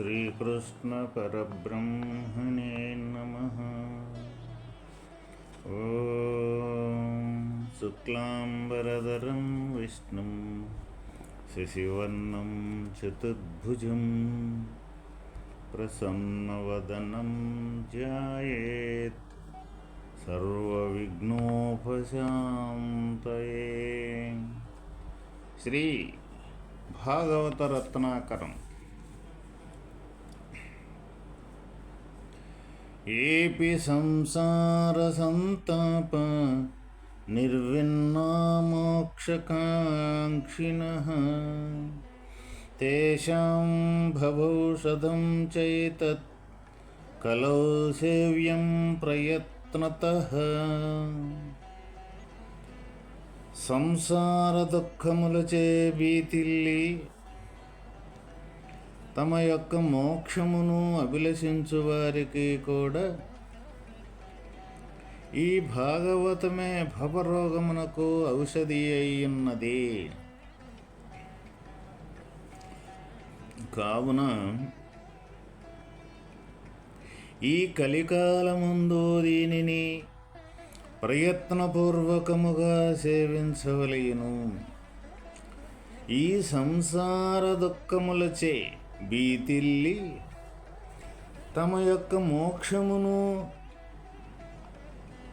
श्रीकृष्णपरब्रह्मणे नमः ॐ शुक्लाम्बरधरं विष्णुं शशिवर्णं चतुर्भुजं प्रसन्नवदनं ध्यायेत् సర్వవిఘ్నోపశాంతయే శ్రీ భాగవత రత్నాకరం ఏపి సంసార సంతాప నిర్విన్నామోక్షకాంక్షిణ. తేషాం భవౌషధం చైతత్ కలౌ సేవ్యం ప్రయత్నత. సంసార దుఃఖములచే బీతిల్లి తమ యొక్క మోక్షమును అభిలషించు వారికి కూడా ఈ భాగవతమే భవరోగమునకు ఔషధి అయ్యున్నది. కావున ఈ కలికాలముందు దీనిని ప్రయత్నపూర్వకముగా సేవించవలయను ఈ సంసార దుఃఖములచే బీతిల్లి తమ యొక్క మోక్షమును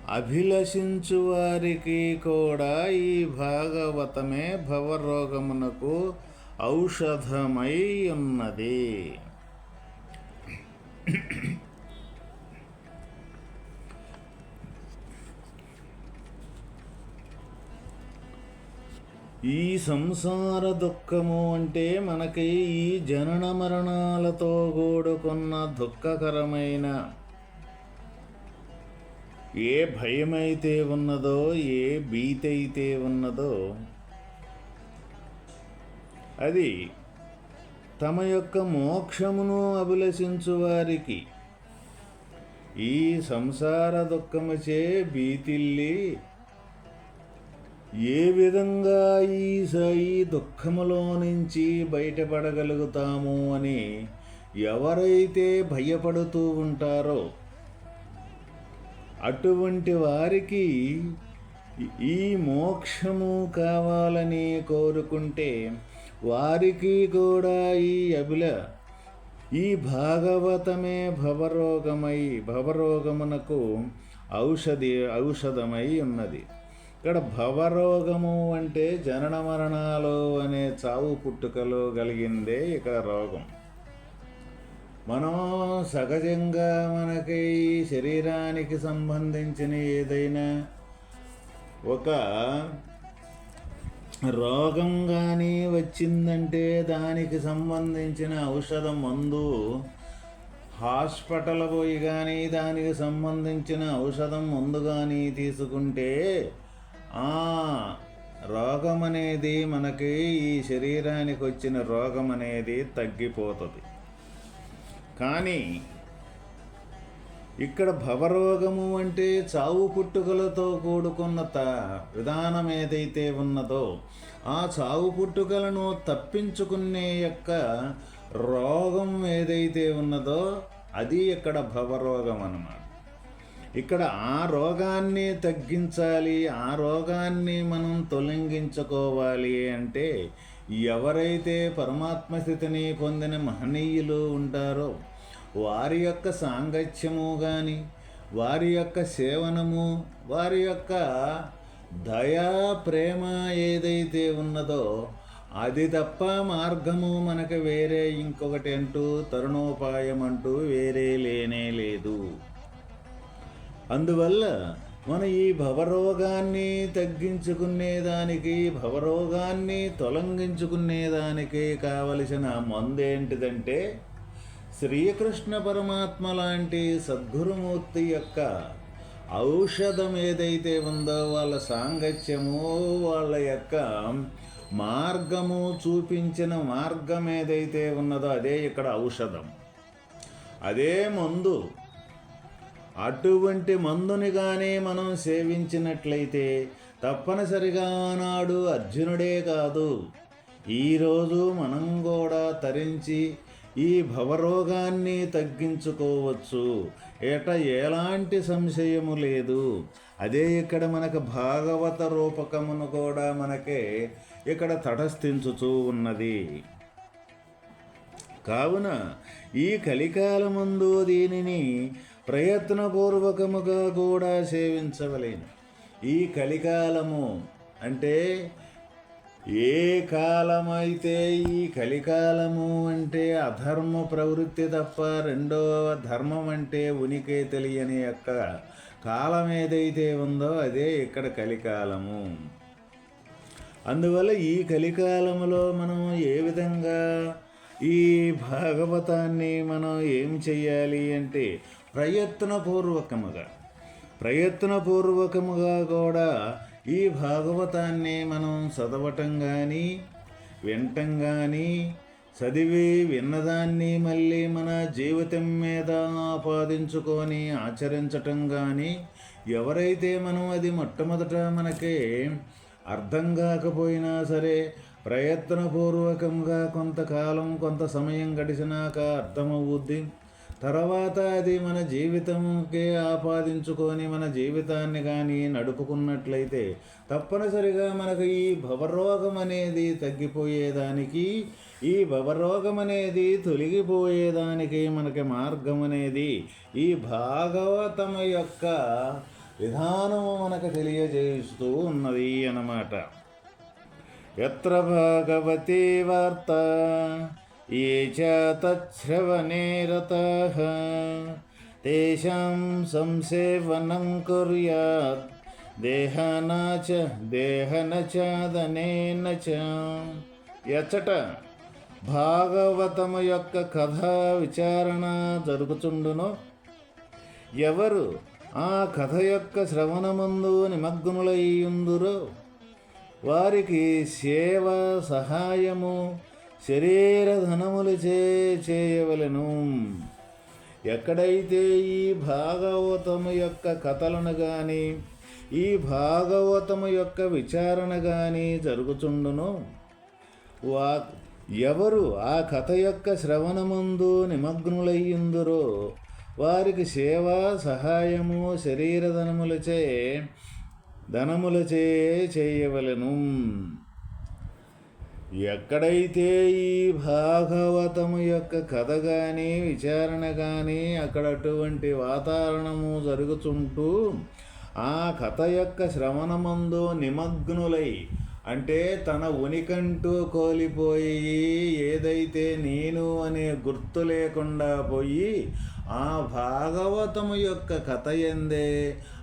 అభిలషించు వారికి కూడా ఈ భాగవతమే భవరోగమునకు ఔషధమై ఉన్నది. ఈ సంసార దుఃఖము అంటే మనకి ఈ జనన మరణాలతో కూడుకున్న దుఃఖకరమైన ఏ భయమైతే ఉన్నదో ఏ భీతైతే ఉన్నదో అది తమ యొక్క మోక్షమును అభిలషించు వారికి ఈ సంసార దుఃఖముచే భీతిల్లి ఏ విధంగా ఈ ఈ దుఃఖములో నుంచి బయటపడగలుగుతాము అని ఎవరైతే భయపడుతూ ఉంటారో అటువంటి వారికి ఈ మోక్షము కావాలని కోరుకుంటే వారికి కూడా ఈ అభిల ఈ భాగవతమే భవరోగమై భవరోగమునకు ఔషధి ఔషధమై ఉన్నది. ఇక్కడ భవరోగము అంటే జనన మరణాలు అనే చావు పుట్టుకలు కలిగిందే ఇక్కడ రోగం. మనం సహజంగా మనకి శరీరానికి సంబంధించిన ఏదైనా ఒక రోగం కానీ వచ్చిందంటే దానికి సంబంధించిన ఔషధం మందు హాస్పిటల్ పోయి కానీ దానికి సంబంధించిన ఔషధం మందు కానీ తీసుకుంటే ఆ రోగం అనేది మనకి ఈ శరీరానికి వచ్చిన రోగం అనేది తగ్గిపోతుంది. కానీ ఇక్కడ భవరోగము అంటే చావు పుట్టుకలతో కూడుకున్న త విధానం ఏదైతే ఉన్నదో ఆ చావు పుట్టుకలను తప్పించుకునే యొక్క రోగం ఏదైతే ఉన్నదో అది ఇక్కడ భవరోగం అన్నమాట ఇక్కడ ఆ రోగాన్ని తగ్గించాలి ఆ రోగాన్ని మనం తొలగించుకోవాలి అంటే ఎవరైతే పరమాత్మ స్థితిని పొందిన మహనీయులు ఉంటారో వారి యొక్క సాంగత్యము కానీ వారి యొక్క సేవనము వారి యొక్క దయా ప్రేమ ఏదైతే ఉన్నదో అది తప్ప మార్గము మనకు వేరే ఇంకొకటి అంటూ తరుణోపాయం అంటూ వేరే లేనే లేదు. అందువల్ల మన ఈ భవరోగాన్ని తగ్గించుకునేదానికి భవరోగాన్ని తొలగించుకునేదానికి కావలసిన మందేంటిదంటే శ్రీకృష్ణ పరమాత్మ లాంటి సద్గురుమూర్తి యొక్క ఔషధం ఏదైతే ఉందో వాళ్ళ సాంగత్యము వాళ్ళ యొక్క మార్గము చూపించిన మార్గం ఏదైతే ఉన్నదో అదే ఇక్కడ ఔషధం. అదే మందు అటువంటి మందుని కానీ మనం సేవించినట్లయితే తప్పనిసరిగా నాడు అర్జునుడే కాదు. ఈరోజు మనం కూడా తరించి ఈ భవరోగాన్ని తగ్గించుకోవచ్చు. ఏట ఎలాంటి సంశయము లేదు. అదే ఇక్కడ మనకు భాగవత రూపకమును కూడా మనకే ఇక్కడ తటస్థించుతూ ఉన్నది. కావున ఈ కలికాలమందు దీనిని ప్రయత్నపూర్వకముగా కూడా సేవించవలేను. ఈ కలికాలము అంటే ఏ కాలమైతే ఈ కలికాలము అంటే అధర్మ ప్రవృత్తి తప్ప రెండవ ధర్మం అంటే ఉనికి తెలియని యొక్క కాలం ఏదైతే ఉందో అదే ఇక్కడ కలికాలము. అందువల్ల ఈ కలికాలములో మనం ఏ విధంగా ఈ భాగవతాన్ని మనం ఏం చెయ్యాలి అంటే ప్రయత్నపూర్వకముగా. ప్రయత్నపూర్వకముగా కూడా ఈ భాగవతాన్ని మనం చదవటం కానీ వినటం కానీ చదివి విన్నదాన్ని మళ్ళీ మన జీవితం మీద ఆపాదించుకొని ఆచరించటం కానీ ఎవరైతే మనం అది మొట్టమొదట మనకి అర్థం కాకపోయినా సరే ప్రయత్నపూర్వకంగా కొంతకాలం కొంత సమయం గడిచినాక అర్థమవుద్ది. తర్వాత అది మన జీవితంకే ఆపాదించుకొని మన జీవితాన్ని కానీ నడుపుకున్నట్లయితే తప్పనిసరిగా మనకు ఈ భవరోగం అనేది తగ్గిపోయేదానికి ఈ భవరోగం అనేది తొలగిపోయేదానికి మనకి మార్గం అనేది ఈ భాగవతం యొక్క విధానము మనకు తెలియజేస్తూ ఉన్నది అన్నమాట. ఎత్ర భగవతి వార్త? ये च तच्छ्रवणे रताः तेषां संसेवनं कुर्यात् దేహన చ దేహన చాదనేన చ ఎచ్చట భాగవతము యొక్క కథ విచారణ జరుగుతుండునో ఎవరు ఆ కథ యొక్క శ్రవణమందు నిమగ్నులయ్యుందురో వారికి సేవ సహాయము శరీర ధనములు చే చేయవలను. ఎక్కడైతే ఈ భాగవతము యొక్క కథలను కానీ ఈ భాగవతము యొక్క విచారణ కానీ జరుగుచుండును? వా ఎవరు ఆ కథ యొక్క శ్రవణముందు నిమగ్నులయ్యిందురో వారికి సేవ సహాయము శరీరధనములచే ధనములచే చేయవలను. ఎక్కడైతే ఈ భాగవతము యొక్క కథ కానీ విచారణ కానీ అక్కడ అటువంటి వాతావరణము జరుగుతుంటూ ఆ కథ యొక్క శ్రవణమందు నిమగ్నులై అంటే తన ఉనికంటూ కోలిపోయి ఏదైతే నేను అనే గుర్తు లేకుండా పోయి ఆ భాగవతము యొక్క కథ ఎందే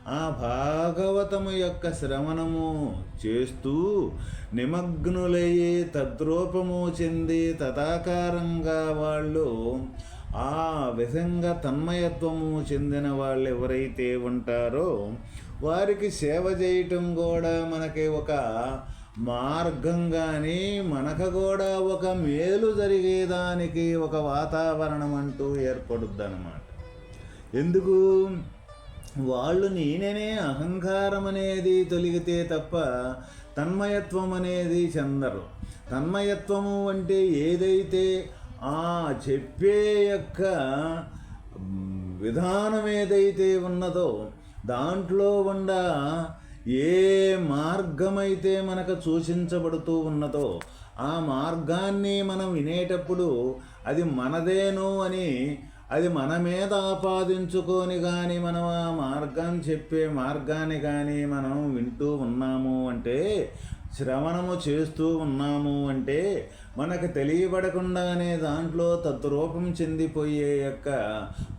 ఆ భాగవతము యొక్క శ్రవణము చేస్తూ నిమగ్నులయ్యి తద్రూపము చెంది తదాకారంగా వాళ్ళు ఆ విధంగా తన్మయత్వము చెందిన వాళ్ళు ఎవరైతే ఉంటారో వారికి సేవ చేయటం కూడా మనకి ఒక మార్గం కానీ మనకు కూడా ఒక మేలు జరిగేదానికి ఒక వాతావరణం అంటూ ఏర్పడుద్ది అన్నమాట ఎందుకు? వాళ్ళు నేననే అహంకారం అనేది తొలిగితే తప్ప తన్మయత్వం అనేది చెందరు. తన్మయత్వము అంటే ఏదైతే ఆ చెప్పే యొక్క విధానం ఏదైతే ఉన్నదో దాంట్లో ఉండ ఏ మార్గమైతే మనకు సూచించబడుతూ ఉన్నదో ఆ మార్గాన్ని మనం వినేటప్పుడు అది మనదేనో అని అది మన మీద ఆపాదించుకొని కానీ మనం ఆ మార్గం చెప్పే మార్గాన్ని కానీ మనం వింటూ ఉన్నాము అంటే శ్రవణము చేస్తూ ఉన్నాము అంటే మనకు తెలియబడకుండానే దాంట్లో తద్రూపం చెందిపోయే యొక్క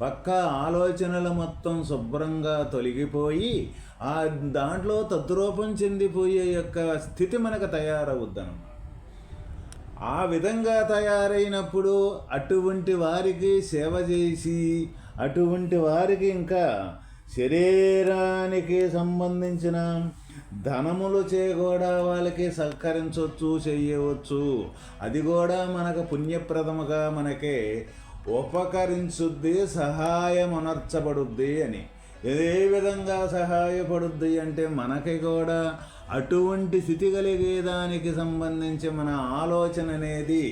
పక్క ఆలోచనలు మొత్తం శుభ్రంగా తొలగిపోయి ఆ దాంట్లో తద్రూపం చెందిపోయే యొక్క స్థితి మనకు తయారవుద్దనమాట ఆ విధంగా తయారైనప్పుడు అటువంటి వారికి సేవ చేసి అటువంటి వారికి ఇంకా శరీరానికి సంబంధించిన ధనములు చే కూడా వాళ్ళకి సహకరించవచ్చు చేయవచ్చు. అది కూడా మనకు పుణ్యప్రదముగా మనకి ఉపకరించుద్ది సహాయం అనర్చబడుద్ది అని. ఏ విధంగా సహాయపడుద్ది అంటే మనకి కూడా అటువంటి స్థితి కలిగేదానికి సంబంధించి మన ఆలోచన అనేది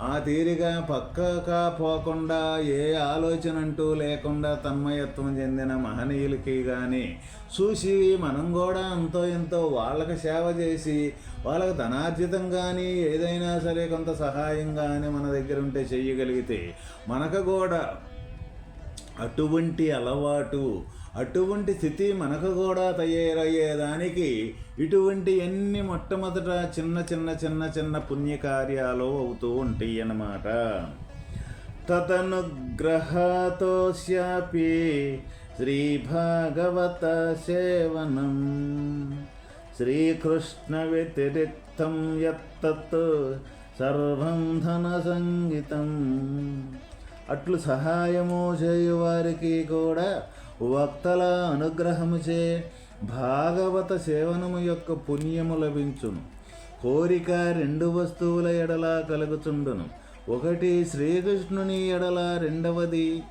ఆ తీరిగా పక్కగా పోకుండా ఏ ఆలోచన అంటూ లేకుండా తన్మయత్వం చెందిన మహనీయులకి కానీ చూసి మనం కూడా అంతో ఎంతో వాళ్ళకి సేవ చేసి వాళ్ళకి ధనార్జితం కానీ ఏదైనా సరే కొంత సహాయం కానీ మన దగ్గర ఉంటే చెయ్యగలిగితే మనకు కూడా అటువంటి అలవాటు అటువంటి స్థితి మనకు కూడా తయారయ్యేదానికి ఇటువంటి ఎన్ని మొట్టమొదట చిన్న చిన్న చిన్న చిన్న పుణ్యకార్యాలు అవుతూ ఉంటాయి అన్నమాట. తదనుగ్రహతోస్యాపి శ్రీభాగవత సేవనం. శ్రీకృష్ణ వ్యతిరిక్తం యత్తత్ సర్వం ధన సంగీతం అట్లు సహాయము చేయువారికి కూడా వక్తల అనుగ్రహముచే భాగవత సేవనము యొక్క పుణ్యము లభించును. కోరిక రెండు వస్తువుల ఎడల కలుగుచుండును. ఒకటి శ్రీకృష్ణుని ఎడల రెండవది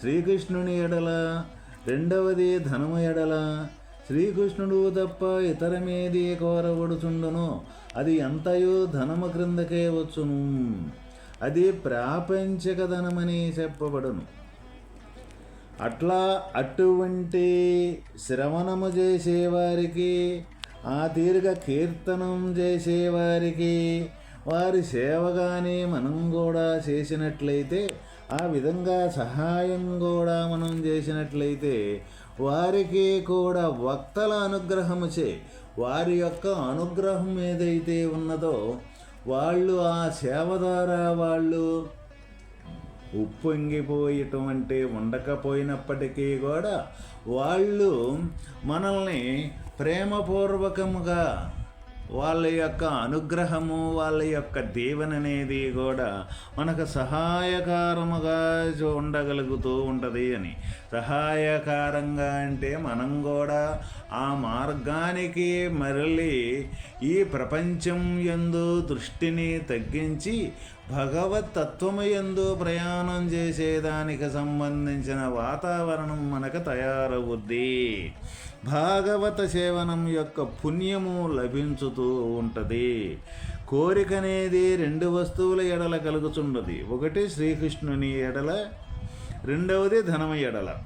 శ్రీకృష్ణుని ఎడల రెండవది ధనము ఎడల శ్రీకృష్ణుడు తప్ప ఇతరమేది కోరబడుచుండును. అది ఎంతయో ధనము క్రిందకే వచ్చును. అది ప్రాపంచిక ధనమని చెప్పబడును. అట్లా అటువంటి శ్రవణము చేసేవారికి ఆ తీరుగ కీర్తనం చేసేవారికి వారి సేవగానే మనం కూడా చేసినట్లయితే ఆ విధంగా సహాయం కూడా మనం చేసినట్లయితే వారికి కూడా వక్తల అనుగ్రహముచే వారి యొక్క అనుగ్రహం ఏదైతే ఉన్నదో వాళ్ళు ఆ సేవ ద్వారా వాళ్ళు ఉప్పొంగిపోయటం అంటే ఉండకపోయినప్పటికీ కూడా వాళ్ళు మనల్ని ప్రేమపూర్వకముగా వాళ్ళ యొక్క అనుగ్రహము వాళ్ళ యొక్క దీవెన అనేది కూడా మనకు సహాయకారముగా ఉండగలుగుతూ ఉంటుంది అని. సహాయకారంగా అంటే మనం కూడా ఆ మార్గానికి మరలి ఈ ప్రపంచం ఎందు దృష్టిని తగ్గించి భగవత్ తత్వము ఎందు ప్రయాణం చేసేదానికి సంబంధించిన వాతావరణం మనకు తయారవుద్ది. భాగవత సేవనం యొక్క పుణ్యము లభించుతూ ఉంటుంది. కోరిక అనేది రెండు వస్తువుల ఎడల కలుగుచున్నది ఒకటి శ్రీకృష్ణుని ఎడల రెండవది ధనమ ఎడల.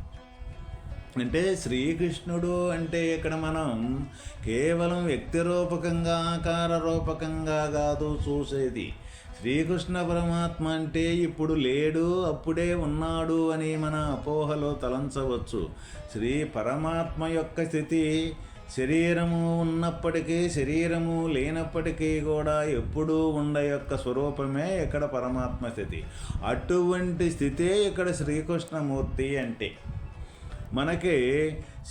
అంటే శ్రీకృష్ణుడు అంటే ఇక్కడ మనం కేవలం వ్యక్తి రూపకంగా ఆకార రూపకంగా కాదు చూసేది. శ్రీకృష్ణ పరమాత్మ అంటే ఇప్పుడు లేడు అప్పుడే ఉన్నాడు అని మన అపోహలో తలంచవచ్చు. శ్రీ పరమాత్మ యొక్క స్థితి శరీరము ఉన్నప్పటికీ శరీరము లేనప్పటికీ కూడా ఎప్పుడూ ఉండ యొక్క స్వరూపమే ఇక్కడ పరమాత్మ స్థితి. అటువంటి స్థితే ఇక్కడ శ్రీకృష్ణమూర్తి అంటే. మనకి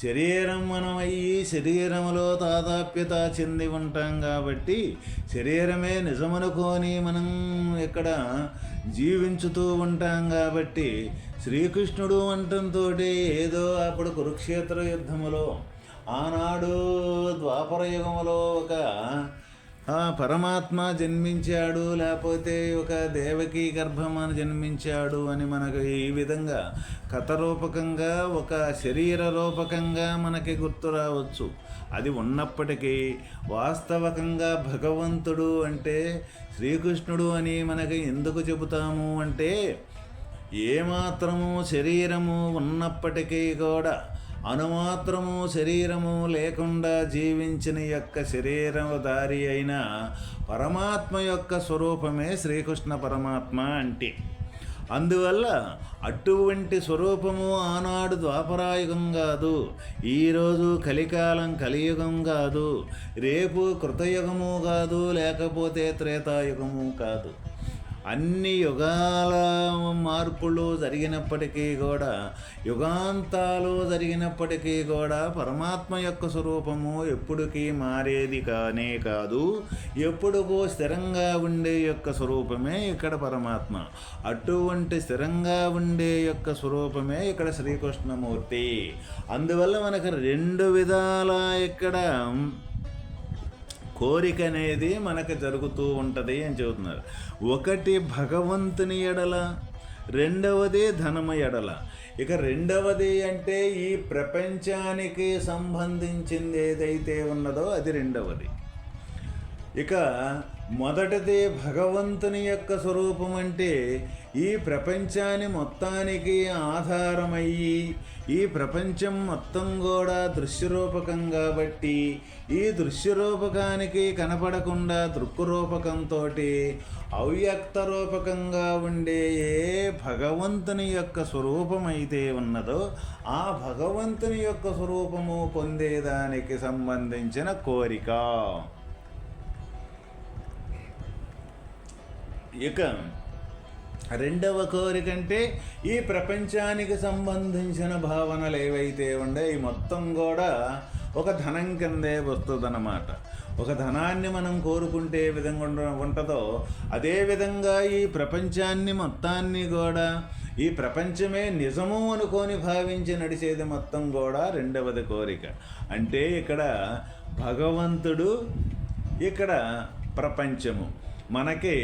శరీరం మనమయ్యి శరీరములో తాదాప్యత చెంది ఉంటాం కాబట్టి శరీరమే నిజమనుకొని మనం ఇక్కడ జీవించుతూ ఉంటాం కాబట్టి శ్రీకృష్ణుడు అంటంతో ఏదో అప్పుడు కురుక్షేత్ర యుద్ధములో ఆనాడు ద్వాపర యుగములో ఒక పరమాత్మ జన్మించాడు లేకపోతే ఒక దేవకీ గర్భమాన జన్మించాడు అని మనకు ఈ విధంగా కథ రూపకంగా ఒక శరీర రూపకంగా మనకి గుర్తు రావచ్చు. అది ఉన్నప్పటికీ వాస్తవకంగా భగవంతుడు అంటే శ్రీకృష్ణుడు అని మనకి ఎందుకు చెబుతాము అంటే ఏమాత్రము శరీరము ఉన్నప్పటికీ కూడా అనుమాత్రము శరీరము లేకుండా జీవించిన యొక్క శరీరదారి అయిన పరమాత్మ యొక్క స్వరూపమే శ్రీకృష్ణ పరమాత్మ అంటే. అందువల్ల అటువంటి స్వరూపము ఆనాడు ద్వాపరాయుగం కాదు ఈరోజు కలికాలం కలియుగం కాదు రేపు కృతయుగము కాదు లేకపోతే త్రేతాయుగము కాదు. అన్ని యుగాల మార్పులు జరిగినప్పటికీ కూడా యుగాంతాలు జరిగినప్పటికీ కూడా పరమాత్మ యొక్క స్వరూపము ఎప్పుడుకి మారేది కానే కాదు. ఎప్పుడుకో స్థిరంగా ఉండే యొక్క స్వరూపమే ఇక్కడ పరమాత్మ. అటువంటి స్థిరంగా ఉండే యొక్క స్వరూపమే ఇక్కడ శ్రీకృష్ణమూర్తి. అందువల్ల మనకు రెండు విధాల ఇక్కడ కోరిక అనేది మనకు జరుగుతూ ఉంటుంది అని చెబుతున్నారు. ఒకటి భగవంతుని ఎడల రెండవది ధనమ ఎడల. ఇక రెండవది అంటే ఈ ప్రపంచానికి సంబంధించింది ఏదైతే ఉన్నదో అది రెండవది. ఇక మొదటిది భగవంతుని యొక్క స్వరూపం అంటే ఈ ప్రపంచాన్ని మొత్తానికి ఆధారమయ్యి ఈ ప్రపంచం మొత్తం కూడా దృశ్యరూపకం కాబట్టి ఈ దృశ్యరూపకానికి కనపడకుండా దృక్కురూపకంతో అవ్యక్త రూపకంగా ఉండే ఏ భగవంతుని యొక్క స్వరూపమైతే ఉన్నదో ఆ భగవంతుని యొక్క స్వరూపము పొందేదానికి సంబంధించిన కోరిక. ఇక రెండవ కోరిక అంటే ఈ ప్రపంచానికి సంబంధించిన భావనలు ఏవైతే ఉండే ఈ మొత్తం కూడా ఒక ధనం కిందే వస్తుందన్నమాట. ఒక ధనాన్ని మనం కోరుకుంటే ఏ విధంగా ఉంటుందో అదే విధంగా ఈ ప్రపంచాన్ని మొత్తాన్ని కూడా ఈ ప్రపంచమే నిజము అనుకొని భావించి నడిచేది మొత్తం కూడా రెండవది కోరిక. అంటే ఇక్కడ భగవంతుడు ఇక్కడ ప్రపంచము. మనకి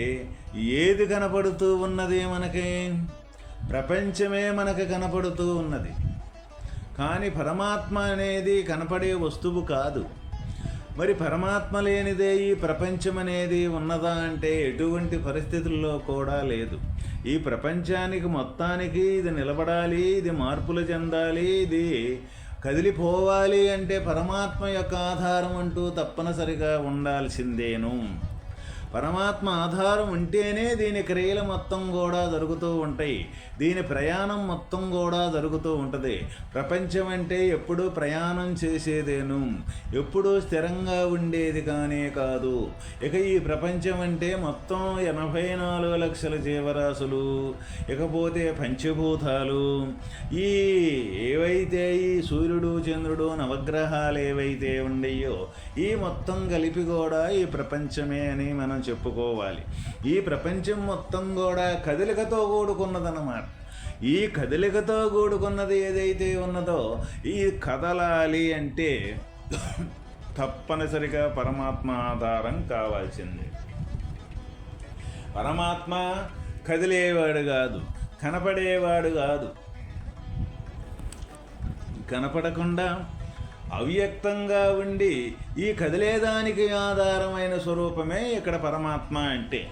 ఏది కనపడుతూ ఉన్నది మనకి? ప్రపంచమే మనకు కనపడుతూ ఉన్నది. కానీ పరమాత్మ అనేది కనపడే వస్తువు కాదు. మరి పరమాత్మ లేనిదే ఈ ప్రపంచం అనేది ఉన్నదా అంటే ఎటువంటి పరిస్థితుల్లో కూడా లేదు. ఈ ప్రపంచానికి మొత్తానికి ఇది నిలబడాలి ఇది మార్పులు చెందాలి ఇది కదిలిపోవాలి అంటే పరమాత్మ యొక్క ఆధారం అంటూ తప్పనిసరిగా ఉండాల్సిందేను. పరమాత్మ ఆధారం ఉంటేనే దీని క్రియలు మొత్తం కూడా జరుగుతూ ఉంటాయి. దీని ప్రయాణం మొత్తం కూడా జరుగుతూ ఉంటుంది. ప్రపంచం అంటే ఎప్పుడూ ప్రయాణం చేసేదేను. ఎప్పుడూ స్థిరంగా ఉండేది కానే కాదు. ఇక ఈ ప్రపంచం అంటే మొత్తం ఎనభై నాలుగు లక్షల జీవరాశులు ఇకపోతే పంచభూతాలు. ఈ ఏవైతే ఈ సూర్యుడు చంద్రుడు నవగ్రహాలు ఏవైతే ఉండయో ఈ మొత్తం కలిపి కూడా ఈ ప్రపంచమే అని మనం చెప్పుకోవాలి. ఈ ప్రపంచం మొత్తం కూడా కదలికతో కూడుకున్నదన్నమాట. ఈ కదలికతో కూడుకున్నది ఏదైతే ఉన్నదో ఈ కదలాలి అంటే తప్పనిసరిగా పరమాత్మ ఆధారం కావాల్సింది. పరమాత్మ కదిలేవాడు కాదు కనపడేవాడు కాదు. కనపడకుండా అవ్యక్తంగా ఉండి ఈ కదిలేదానికి ఆధారమైన స్వరూపమే ఇక్కడ పరమాత్మ అంటే.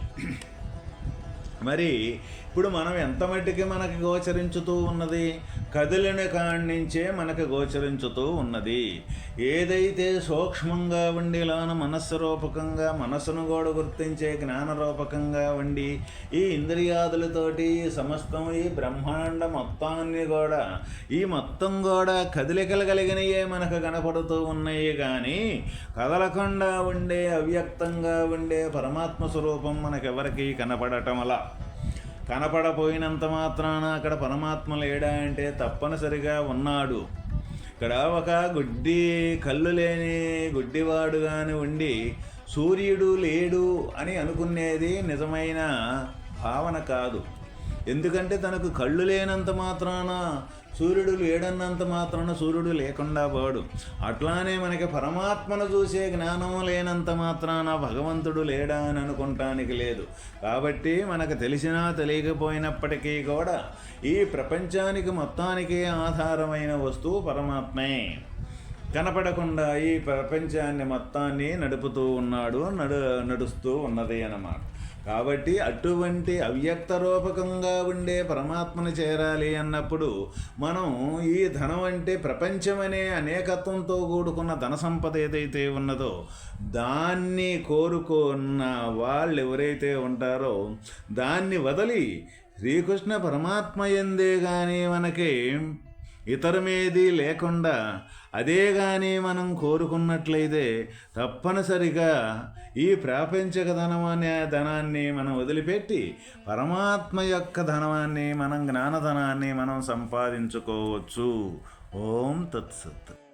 మరి ఇప్పుడు మనం ఎంత మట్టుకి మనకి గోచరించుతూ ఉన్నది? కదిలిన కాడి నుంచే గోచరించుతూ ఉన్నది. ఏదైతే సూక్ష్మంగా ఉండి లోన మనస్సు రూపకంగా మనసును కూడా గుర్తించే జ్ఞాన రూపకంగా ఉండి ఈ ఇంద్రియాదులతోటి ఈ సమస్తం ఈ బ్రహ్మాండ మొత్తాన్ని కూడా ఈ మొత్తం కూడా కదిలికలు కలిగినయే మనకు కనపడుతూ ఉన్నాయి కానీ కదలకుండా ఉండే అవ్యక్తంగా ఉండే పరమాత్మ స్వరూపం మనకెవరికీ కనపడటం అలా. కనపడపోయినంత మాత్రాన అక్కడ పరమాత్మ లేడా అంటే తప్పనిసరిగా ఉన్నాడు. ఇక్కడ ఒక గుడ్డి కళ్ళు లేని గుడ్డివాడుగాని ఉండి సూర్యుడు లేడు అని అనుకునేది నిజమైన భావన కాదు. ఎందుకంటే తనకు కళ్ళు లేనంత మాత్రాన సూర్యుడు లేడన్నంత మాత్రాన సూర్యుడు లేకుండా పోడు అట్లానే మనకి పరమాత్మను చూసే జ్ఞానం లేనంత మాత్రాన భగవంతుడు లేడా అని అనుకుంటానికి లేదు. కాబట్టి మనకు తెలిసినా తెలియకపోయినప్పటికీ కూడా ఈ ప్రపంచానికి మొత్తానికి ఆధారమైన వస్తువు పరమాత్మే. కనపడకుండా ఈ ప్రపంచాన్ని మొత్తాన్ని నడుపుతూ ఉన్నాడు నడు నడుస్తూ ఉన్నది అన్నమాట. కాబట్టి అటువంటి అవ్యక్త రూపకంగా ఉండే పరమాత్మను చేరాలి అన్నప్పుడు మనం ఈ ధనం అంటే ప్రపంచం అనే అనేకత్వంతో కూడుకున్న ధన సంపద ఏదైతే ఉన్నదో దాన్ని కోరుకున్న వాళ్ళు ఎవరైతే ఉంటారో దాన్ని వదిలి శ్రీకృష్ణ పరమాత్మ ఎందే కానీ మనకి ఇతరమేది లేకుండా అదే కానీ మనం కోరుకున్నట్లయితే తప్పనిసరిగా ఈ ప్రాపంచక ధనం అనే ధనాన్ని మనం వదిలిపెట్టి పరమాత్మ యొక్క ధనాన్ని మనం జ్ఞానధనాన్ని మనం సంపాదించుకోవచ్చు. ఓం తత్సత్.